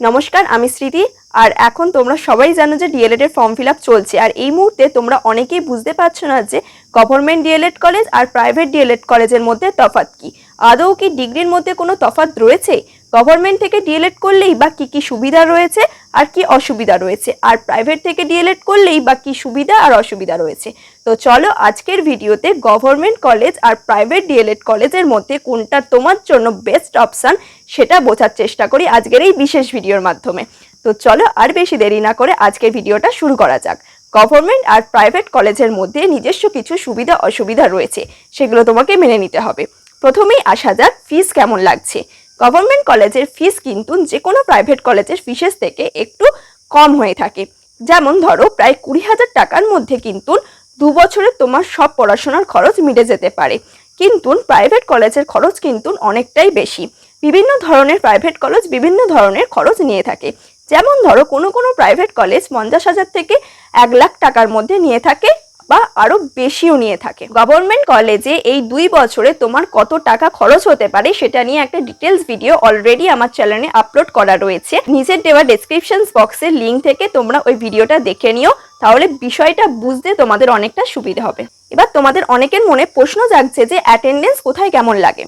নমস্কার, আমি স্মৃতি। আর এখন তোমরা সবাই জানো যে ডিএলএড এর ফর্ম ফিল চলছে। আর এই মুহূর্তে তোমরা অনেকেই বুঝতে পারছ না যে government D El Ed college আর প্রাইভেট ডিএলএড কলেজের মধ্যে তফাৎ কি। আদৌ কি ডিগ্রির মধ্যে কোনো তফাৎ রয়েছে? গভর্নমেন্ট থেকে ডিএলএড করলেই বা কি কি সুবিধা রয়েছে আর কি অসুবিধা রয়েছে? আর প্রাইভেট থেকে ডিএলএড করলেই বা কি সুবিধা আর অসুবিধা রয়েছে? তো চলো আজকের ভিডিওতে গভর্নমেন্ট কলেজ আর প্রাইভেট ডিএলএড কলেজের মধ্যে কোনটা তোমার জন্য বেস্ট অপশান সেটা বোঝার চেষ্টা করি আজকের এই বিশেষ ভিডিওর মাধ্যমে। তো চলো আর বেশি দেরি না করে আজকের ভিডিওটা শুরু করা যাক। গভর্নমেন্ট আর প্রাইভেট কলেজের মধ্যে নিজস্ব কিছু সুবিধা অসুবিধা রয়েছে, সেগুলো তোমাকে মেনে নিতে হবে। প্রথমেই আসা যাক ফিস কেমন লাগছে। গভর্নমেন্ট কলেজের ফিস কিন্তু যে কোনো প্রাইভেট কলেজের ফিসেস থেকে একটু কম হয়ে থাকে। যেমন ধরো, প্রায় কুড়ি হাজার টাকার মধ্যে কিন্তু দু বছরে তোমার সব পড়াশোনার খরচ মিটে যেতে পারে। কিন্তু প্রাইভেট কলেজের খরচ কিন্তু অনেকটাই বেশি। বিভিন্ন ধরনের প্রাইভেট কলেজ বিভিন্ন ধরনের খরচ নিয়ে থাকে। যেমন ধরো, কোনো কোনো প্রাইভেট কলেজ পঞ্চাশ হাজার থেকে এক লাখ টাকার মধ্যে নিয়ে থাকে। বা আরও বেশিও নিয়ে থাকে। গভর্নমেন্ট কলেজে এই দুই বছরে তোমার কত টাকা খরচ হতে পারে সেটা নিয়ে একটা ডিটেলস ভিডিও অলরেডি আমার চ্যানেলে আপলোড করা রয়েছে। নিজের দেওয়া ডেসক্রিপশন বক্সের লিঙ্ক থেকে তোমরা ওই ভিডিওটা দেখে নিও, তাহলে বিষয়টা বুঝতে তোমাদের অনেকটা সুবিধা হবে। এবার তোমাদের অনেকের মনে প্রশ্ন জাগছে যে অ্যাটেন্ডেন্স কোথায় কেমন লাগে?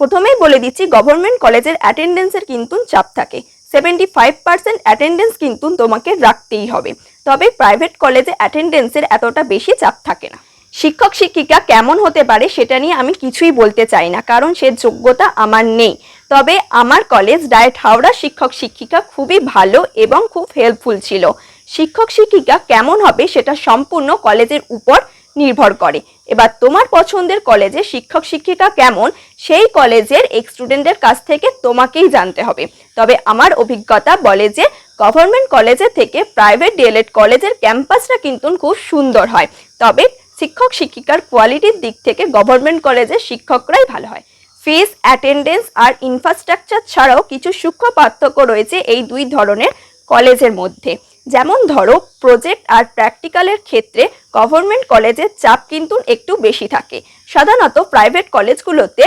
প্রথমেই বলে দিচ্ছি গভর্নমেন্ট কলেজের অ্যাটেন্ডেন্সের কিন্তু চাপ থাকে। সেভেন্টি ফাইভ পার্সেন্ট অ্যাটেন্ডেন্স কিন্তু তোমাকে রাখতেই হবে। তবে প্রাইভেট কলেজে অ্যাটেন্ডেন্সের এতটা বেশি চাপ থাকে না। শিক্ষক, শিক্ষিকা কেমন হতে পারে সেটা নিয়ে আমি কিছুই বলতে চাই না, কারণ সে যোগ্যতা আমার নেই। তবে আমার কলেজ ডায়েট হাওড়া শিক্ষক, শিক্ষিকা খুবই ভালো এবং খুব হেল্পফুল ছিল। শিক্ষক, শিক্ষিকা কেমন হবে সেটা সম্পূর্ণ কলেজের উপর নির্ভর করে। এবার তোমার পছন্দের কলেজে শিক্ষক শিক্ষিকা কেমন? সেই কলেজের এক স্টুডেন্টের কাছ থেকে তোমাকেই জানতে হবে। তবে আমার অভিজ্ঞতা বলে যে গভর্নমেন্ট কলেজের থেকে প্রাইভেট ডিএলএড কলেজের ক্যাম্পাসটা কিন্তু খুব সুন্দর হয়। তবে শিক্ষক শিক্ষিকার কোয়ালিটির দিক থেকে গভর্নমেন্ট কলেজের শিক্ষকরাই ভালো হয়। ফিস অ্যাটেন্ডেন্স আর ইনফ্রাস্ট্রাকচার ছাড়াও কিছু সূক্ষ্ম পার্থক্য রয়েছে এই দুই ধরনের কলেজের মধ্যে। যেমন ধরো প্রজেক্ট আর প্র্যাকটিক্যালের ক্ষেত্রে গভর্নমেন্ট কলেজের চাপ কিন্তু একটু বেশি থাকে। সাধারণত প্রাইভেট কলেজগুলোতে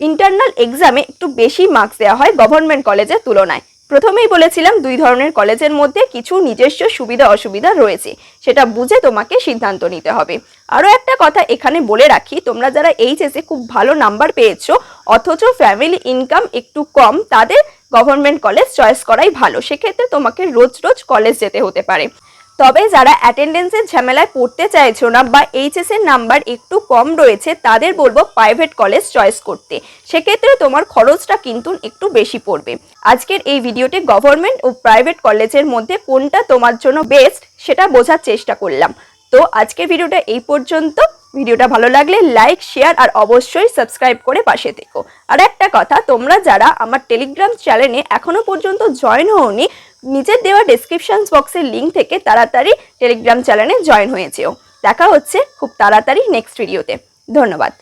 ইন্টারনাল এক্সামে একটু বেশি মার্কস দেওয়া হয় গভর্নমেন্ট কলেজের তুলনায়। প্রথমেই বলেছিলাম, দুই ধরনের কলেজের মধ্যে কিছু নিজস্ব সুবিধা অসুবিধা রয়েছে। সেটা বুঝে তোমাকে সিদ্ধান্ত নিতে হবে। আরও একটা কথা এখানে বলে রাখি, তোমরা যারা এইচএসে খুব ভালো নাম্বার পেয়েছ, অথচ ফ্যামিলি ইনকাম একটু কম, তাদের গভর্নমেন্ট কলেজ চয়েস করাই ভালো। সেক্ষেত্রে তোমাকে রোজ রোজ কলেজ যেতে হতে পারে। তবে যারা অ্যাটেন্ডেন্সের ঝামেলায় পড়তে চাইছো না বা এইচএস এর নাম্বার একটু কম রয়েছে, তাদের বলব প্রাইভেট কলেজ চয়েস করতে। সেক্ষেত্রে তোমার খরচটা কিন্তু একটু বেশি পড়বে। আজকের এই ভিডিওতে গভর্নমেন্ট ও প্রাইভেট কলেজের মধ্যে কোনটা তোমার জন্য বেস্ট সেটা বোঝার চেষ্টা করলাম। তো আজকের ভিডিওটা এই পর্যন্ত। ভিডিওটা ভালো লাগলে লাইক শেয়ার আর অবশ্যই সাবস্ক্রাইব করে পাশে থেকো। আর একটা কথা, তোমরা যারা আমার টেলিগ্রাম চ্যানেলে এখনও পর্যন্ত জয়েন হওনি নিজের দেওয়া ডিসক্রিপশান বক্সের লিঙ্ক থেকে তাড়াতাড়ি টেলিগ্রাম চ্যানেলে জয়েন হয়েছেও দেখা হচ্ছে খুব তাড়াতাড়ি নেক্সট ভিডিওতে ধন্যবাদ।